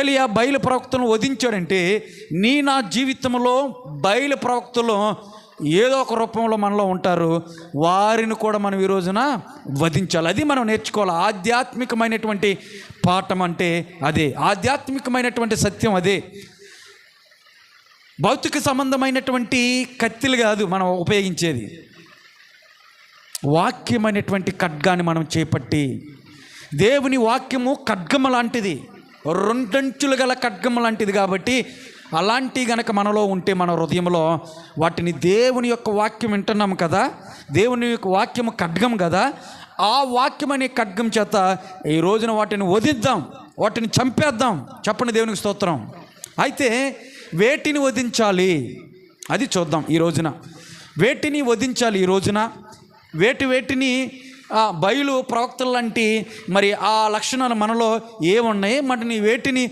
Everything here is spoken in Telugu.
ఏలియా బయలు ప్రవక్తను వధించాడంటే నీ నా జీవితంలో బయలు ప్రవక్తలు ఏదో ఒక రూపంలో మనలో ఉంటారు. వారిని కూడా మనం ఈ రోజున వధించాలి. అది మనం నేర్చుకోవాలి. ఆధ్యాత్మికమైనటువంటి పాఠం అంటే అదే. ఆధ్యాత్మికమైనటువంటి సత్యం అదే. భౌతిక సంబంధమైనటువంటి కత్తిలు కాదు మనం ఉపయోగించేది. వాక్యమైనటువంటి ఖడ్గాన్ని మనం చేపట్టి దేవుని వాక్యము ఖడ్గమ లాంటిది. రెండంచులు గల ఖడ్గం లాంటిది కాబట్టి అలాంటి గనక మనలో ఉంటే మన హృదయంలో వాటిని దేవుని యొక్క వాక్యం వింటున్నాం కదా? దేవుని యొక్క వాక్యం ఖడ్గం కదా? ఆ వాక్యం అనే ఖడ్గం చేత ఈ రోజున వాటిని వదిద్దాం వాటిని చంపేద్దాం. చెప్పండి దేవునికి స్తోత్రం. అయితే వేటిని వధించాలి? అది చూద్దాం ఈ రోజున. వేటిని వధించాలి ఈ రోజున? వేటి వేటిని బయలు ప్రవక్తలు లాంటి మరి ఆ లక్షణాలు మనలో ఏమున్నాయి? మరి నీ వేటిని